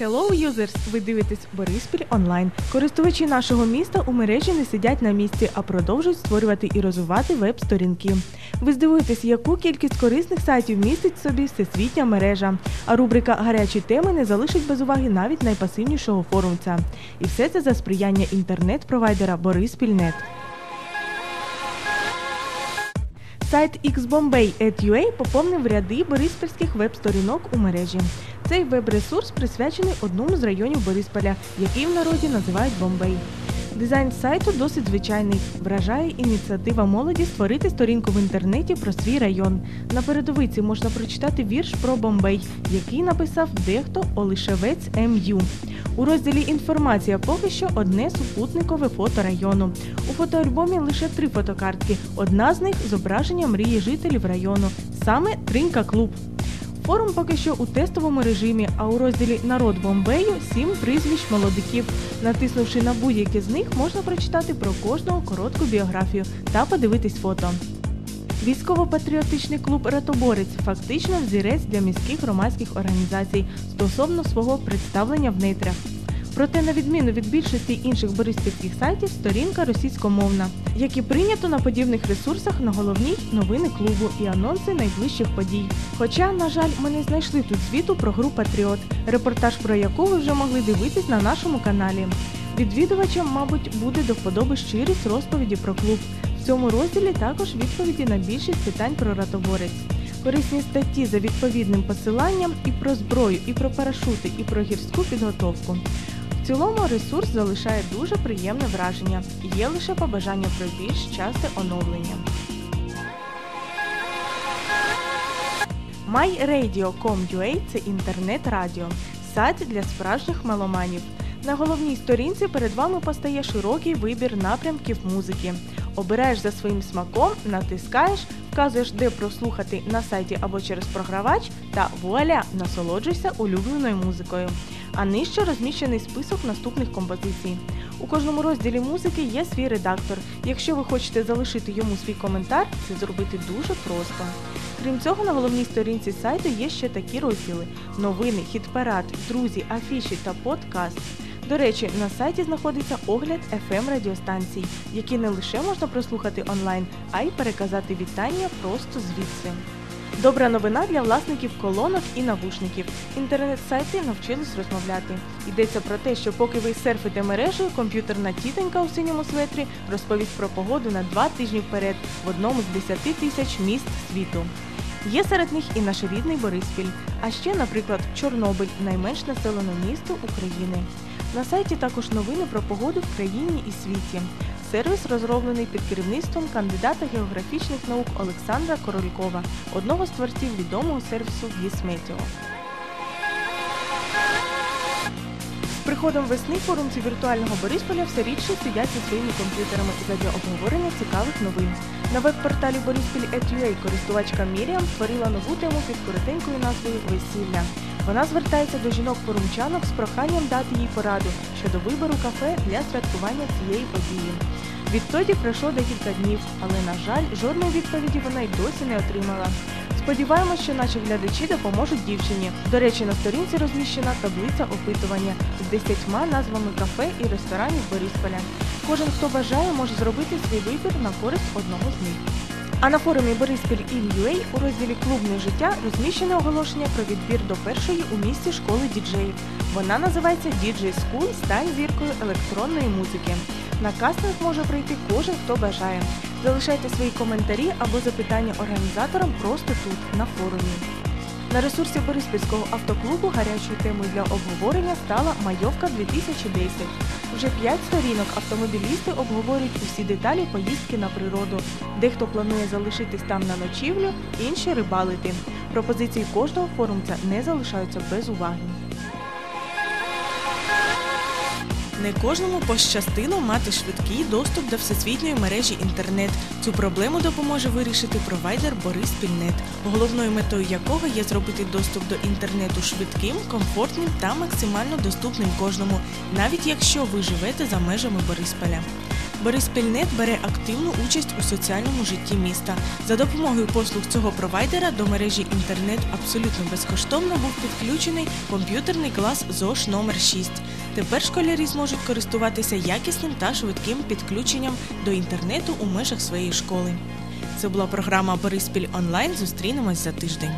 Hello, users! Ви дивитесь Бориспіль онлайн. Користувачі нашого міста у мережі не сидять на місці, а продовжують створювати і розвивати веб-сторінки. Ви здивуєтесь, яку кількість корисних сайтів містить собі всесвітня мережа. А рубрика Гарячі теми не залишить без уваги навіть найпасивнішого форумця. І все це за сприяння інтернет-провайдера Бориспільнет. Сайт xbombay.ua поповнив ряди бориспільських веб-сторінок у мережі. Цей веб-ресурс присвячений одному з районів Борисполя, який в народі називають Бомбей. Дизайн сайту досить звичайний. Вражає ініціатива молоді створити сторінку в інтернеті про свій район. На передовиці можна прочитати вірш про Бомбей, який написав дехто Олишевець МЮ. У розділі Інформація поки що одне супутникове фото району. У фотоальбомі лише три фотокартки. Одна з них зображення мрії жителів району, саме Тринька Клуб. Форум поки що у тестовому режимі, а у розділі Народ Бомбею сім прізвищ молодиків. Натиснувши на будь-які з них, можна прочитати про кожного коротку біографію та подивитись фото. Військово-патріотичний клуб Ратоборець фактично взірець для міських громадських організацій стосовно свого представлення в нейтрах. Проте, на відміну від більшості інших бориспільських сайтів, сторінка російськомовна, як і прийнято на подібних ресурсах на головній новини клубу і анонси найближчих подій. Хоча, на жаль, ми не знайшли тут звіту про гру Патріот, репортаж про яку ви вже могли дивитись на нашому каналі. Відвідувачам, мабуть, буде до вподоби щирість розповіді про клуб. Цьому розділі також відповіді на більшість питань про ратоборець. Корисні статті за відповідним посиланням і про зброю, і про парашути, і про гірську підготовку. В цілому ресурс залишає дуже приємне враження. Є лише побажання про більш часте оновлення. MyRadio.com.ua – це інтернет-радіо, сайт для справжніх меломанів. На головній сторінці перед вами постає широкий вибір напрямків музики. Обираєш за своїм смаком, натискаєш, вказуєш, де прослухати на сайті або через програвач, та вуаля, насолоджуйся улюбленою музикою. А нижче розміщений список наступних композицій. У кожному розділі музики є свій редактор. Якщо ви хочете залишити йому свій коментар, це зробити дуже просто. Крім цього, на головній сторінці сайту є ще такі розділи: новини, хіт-парад, друзі, афіші та подкаст. До речі, на сайті знаходиться огляд fm радіостанцій, які не лише можна прослухати онлайн, а й переказати вітання просто звідси. Добра новина для власників колонок і навушників. Інтернет-сайти навчились розмовляти. Йдеться про те, що поки ви серфите мережею, комп'ютерна тітонька у синьому светрі розповість про погоду на два тижні вперед в одному з 10 тисяч міст світу. Є серед них і наш рідний Бориспіль, а ще, наприклад, Чорнобиль найменш населене місто України. На сайті також новини про погоду в країні і світі. Сервіс розроблений під керівництвом кандидата географічних наук Олександра Королькова, одного з творців відомого сервісу Вісметіо. З приходом весни форумці віртуального Борисполя все рідше сидять зі своїми комп'ютерами задля обговорення цікавих новин. На веб-порталі Бориспіль.ua користувачка Міріам створила нову тему під коротенькою назвою Весілля. Вона звертається до жінок-форумчанок з проханням дати їй пораду щодо вибору кафе для святкування цієї події. Відтоді пройшло декілька днів, але, на жаль, жодної відповіді вона й досі не отримала. Сподіваємось, що наші глядачі допоможуть дівчині. До речі, на сторінці розміщена таблиця опитування з десятьма назвами кафе і ресторанів Борисполя. Кожен, хто бажає, може зробити свій вибір на користь одного з них. А на форумі Бориспіль Ін.ua у розділі Клубне життя розміщене оголошення про відбір до першої у місті школи діджеїв. Вона називається DJ School Стань зіркою електронної музики. На кастинг може прийти кожен, хто бажає. Залишайте свої коментарі або запитання організаторам просто тут, на форумі. На ресурсі Бориспільського автоклубу гарячою темою для обговорення стала Майовка 2010. Вже п'ять сторінок автомобілісти обговорюють усі деталі поїздки на природу. Дехто планує залишитись там на ночівлю, інші рибалити. Пропозиції кожного форумця не залишаються без уваги. Не кожному пощастило мати швидкий доступ до всесвітньої мережі інтернет. Цю проблему допоможе вирішити провайдер Бориспільнет, головною метою якого є зробити доступ до інтернету швидким, комфортним та максимально доступним кожному, навіть якщо ви живете за межами Борисполя. Бориспільнет бере активну участь у соціальному житті міста. За допомогою послуг цього провайдера до мережі інтернет абсолютно безкоштовно був підключений комп'ютерний клас ЗОШ номер 6 Тепер школярі зможуть користуватися якісним та швидким підключенням до інтернету у межах своєї школи. Це була програма Бориспіль онлайн. Зустрінемось за тиждень.